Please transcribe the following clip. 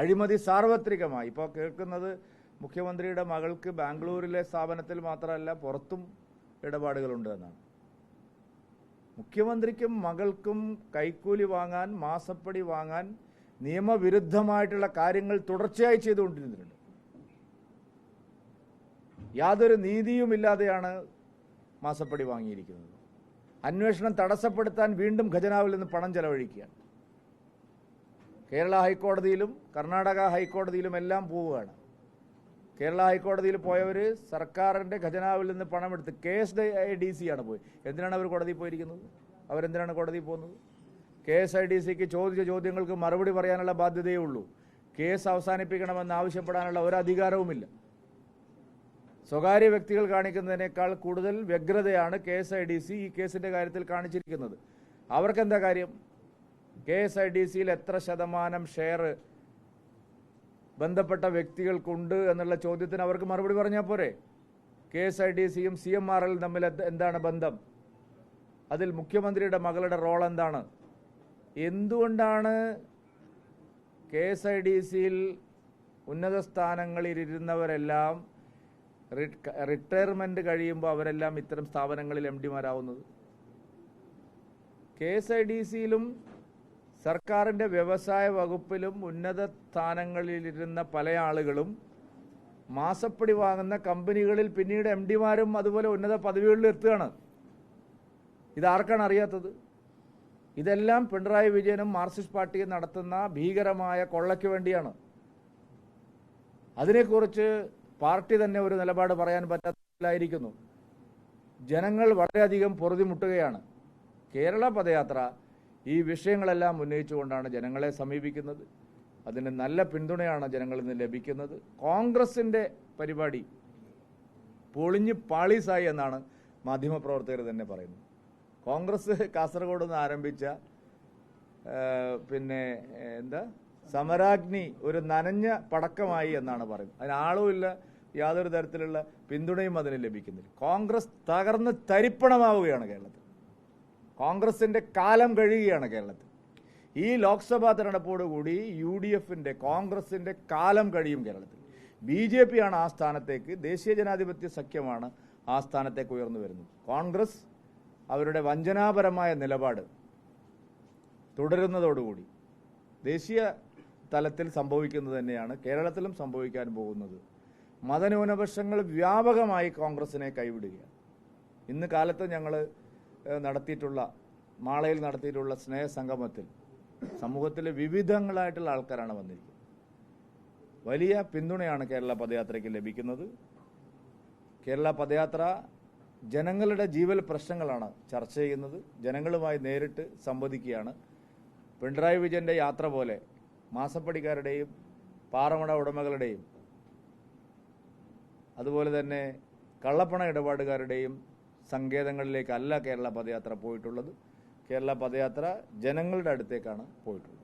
അഴിമതി സാർവത്രികമായി. ഇപ്പോൾ കേൾക്കുന്നത് മുഖ്യമന്ത്രിയുടെ മകൾക്ക് ബാംഗ്ലൂരിലെ സ്ഥാപനത്തിൽ മാത്രമല്ല പുറത്തും ഇടപാടുകളുണ്ട് എന്നാണ്. മുഖ്യമന്ത്രിക്കും മകൾക്കും കൈക്കൂലി വാങ്ങാൻ മാസപ്പടി വാങ്ങാൻ നിയമവിരുദ്ധമായിട്ടുള്ള കാര്യങ്ങൾ തുടർച്ചയായി ചെയ്തുകൊണ്ടിരുന്നിട്ടുണ്ട്. യാതൊരു നീതിയുമില്ലാതെയാണ് മാസപ്പടി വാങ്ങിയിരിക്കുന്നത്. അന്വേഷണം തടസ്സപ്പെടുത്താൻ വീണ്ടും ഖജനാവിൽ നിന്ന് പണം ചെലവഴിക്കുകയാണ്. കേരള ഹൈക്കോടതിയിലും കർണാടക ഹൈക്കോടതിയിലും എല്ലാം പോവുകയാണ്. കേരള ഹൈക്കോടതിയിൽ പോയവർ സർക്കാരിന്റെ ഖജനാവിൽ നിന്ന് പണമെടുത്ത് K S I D C ആണ് പോയി. എന്തിനാണ് അവർ കോടതിയിൽ പോയിരിക്കുന്നത്? അവരെന്തിനാണ് കോടതിയിൽ പോകുന്നത്? കെ എസ് ഐ ഡി സിക്ക് ചോദിച്ച ചോദ്യങ്ങൾക്ക് മറുപടി പറയാനുള്ള ബാധ്യതയേ ഉള്ളൂ. കേസ് അവസാനിപ്പിക്കണമെന്ന് ആവശ്യപ്പെടാനുള്ള ഒരു അധികാരവുമില്ല. സ്വകാര്യ വ്യക്തികൾ കാണിക്കുന്നതിനേക്കാൾ കൂടുതൽ വ്യഗ്രതയാണ് K S I D C ഈ കേസിന്റെ കാര്യത്തിൽ കാണിച്ചിരിക്കുന്നത്. അവർക്കെന്താ കാര്യം? കെ എസ് ഐ ഡി സിയിൽ എത്ര ശതമാനം ഷെയർ ബന്ധപ്പെട്ട വ്യക്തികൾക്കുണ്ട് എന്നുള്ള ചോദ്യത്തിന് അവർക്ക് മറുപടി പറഞ്ഞാൽ പോരെ? കെ എസ് ഐ ഡി സിയും സി എം ആർ എൽ തമ്മിൽ എന്താണ് ബന്ധം? അതിൽ മുഖ്യമന്ത്രിയുടെ മകളുടെ റോൾ എന്താണ്? എന്തുകൊണ്ടാണ് കെ എസ് ഐ ഡി സിയിൽ ഉന്നത സ്ഥാനങ്ങളിലിരുന്നവരെല്ലാം റിട്ടയർമെന്റ് കഴിയുമ്പോൾ അവരെല്ലാം ഇത്തരം സ്ഥാപനങ്ങളിൽ എം ഡിമാരാവുന്നത്? കെ എസ് ഐ ഡി സിയിലും സർക്കാരിന്റെ വ്യവസായ വകുപ്പിലും ഉന്നത സ്ഥാനങ്ങളിലിരുന്ന പല ആളുകളും മാസപ്പടി വാങ്ങുന്ന കമ്പനികളിൽ പിന്നീട് എം ഡിമാരും അതുപോലെ ഉന്നത പദവികളിൽ എത്തുകയാണ്. ഇതാർക്കാണ് അറിയാത്തത്? ഇതെല്ലാം പിണറായി വിജയനും മാർക്സിസ്റ്റ് പാർട്ടിയും നടത്തുന്ന ഭീകരമായ കൊള്ളയ്ക്ക് വേണ്ടിയാണ്. അതിനെക്കുറിച്ച് പാർട്ടി തന്നെ ഒരു നിലപാട് പറയാൻ പറ്റാത്തതായിരിക്കുന്നു ജനങ്ങൾ വളരെയധികം പൊറുതിമുട്ടുകയാണ്. കേരള പദയാത്ര ഈ വിഷയങ്ങളെല്ലാം ഉന്നയിച്ചുകൊണ്ടാണ് ജനങ്ങളെ സമീപിക്കുന്നത്. അതിന് നല്ല പിന്തുണയാണ് ജനങ്ങളിൽ നിന്ന് ലഭിക്കുന്നത്. കോൺഗ്രസിന്റെ പരിപാടി പൊളിഞ്ഞ് പാളീസായി എന്നാണ് മാധ്യമപ്രവർത്തകർ തന്നെ പറയുന്നത്. കോൺഗ്രസ് കാസർഗോഡ് നിന്ന് ആരംഭിച്ച പിന്നെ എന്താ? സമരാഗ്നി ഒരു നനഞ്ഞ പടക്കമായി എന്നാണ് പറയുന്നത്. അതിന് ആളുമില്ല യാതൊരു തരത്തിലുള്ള പിന്തുണയും അതിന് ലഭിക്കുന്നില്ല. കോൺഗ്രസ് തകർന്ന് തരിപ്പണമാവുകയാണ് കേരളത്തിൽ. കോൺഗ്രസിന്റെ കാലം കഴിയുകയാണ് കേരളത്തിൽ. ഈ ലോക്സഭാ തെരഞ്ഞെടുപ്പോടുകൂടി യു ഡി എഫിന്റെ കോൺഗ്രസിന്റെ കാലം കഴിയും കേരളത്തിൽ. ബി ജെ പി ആണ് ആ സ്ഥാനത്തേക്ക് ദേശീയ ജനാധിപത്യ സഖ്യമാണ് ആ സ്ഥാനത്തേക്ക് ഉയർന്നു വരുന്നത്. കോൺഗ്രസ് അവരുടെ വഞ്ചനാപരമായ നിലപാട് തുടരുന്നതോടുകൂടി ദേശീയ തലത്തിൽ സംഭവിക്കുന്നത് തന്നെയാണ് കേരളത്തിലും സംഭവിക്കാൻ പോകുന്നത്. മതന്യൂനപക്ഷങ്ങൾ വ്യാപകമായി കോൺഗ്രസിനെ കൈവിടുകയാണ്. ഇന്ന് കാലത്ത് ഞങ്ങൾ നടത്തിയിട്ടുള്ള മാളയിൽ നടത്തിയിട്ടുള്ള സ്നേഹസംഗമത്തിൽ സമൂഹത്തിലെ വിവിധങ്ങളായിട്ടുള്ള ആൾക്കാരാണ് വന്നിരിക്കുന്നത്. വലിയ പിന്തുണയാണ് കേരള പദയാത്രയ്ക്ക് ലഭിക്കുന്നത്. കേരള പദയാത്ര ജനങ്ങളുടെ ജീവൽ പ്രശ്നങ്ങളാണ് ചർച്ച ചെയ്യുന്നത്. ജനങ്ങളുമായി നേരിട്ട് സംവദിക്കുകയാണ്. പിണറായി വിജയന്റെ യാത്ര പോലെ മാസപ്പടിക്കാരുടെയും പാറമട ഉടമകളുടെയും അതുപോലെ തന്നെ കള്ളപ്പണ ഇടപാടുകാരുടെയും സങ്കേതങ്ങളിലേക്കല്ല കേരള പദയാത്ര പോയിട്ടുള്ളത്. കേരള പദയാത്ര ജനങ്ങളുടെ അടുത്തേക്കാണ് പോയിട്ടുള്ളത്.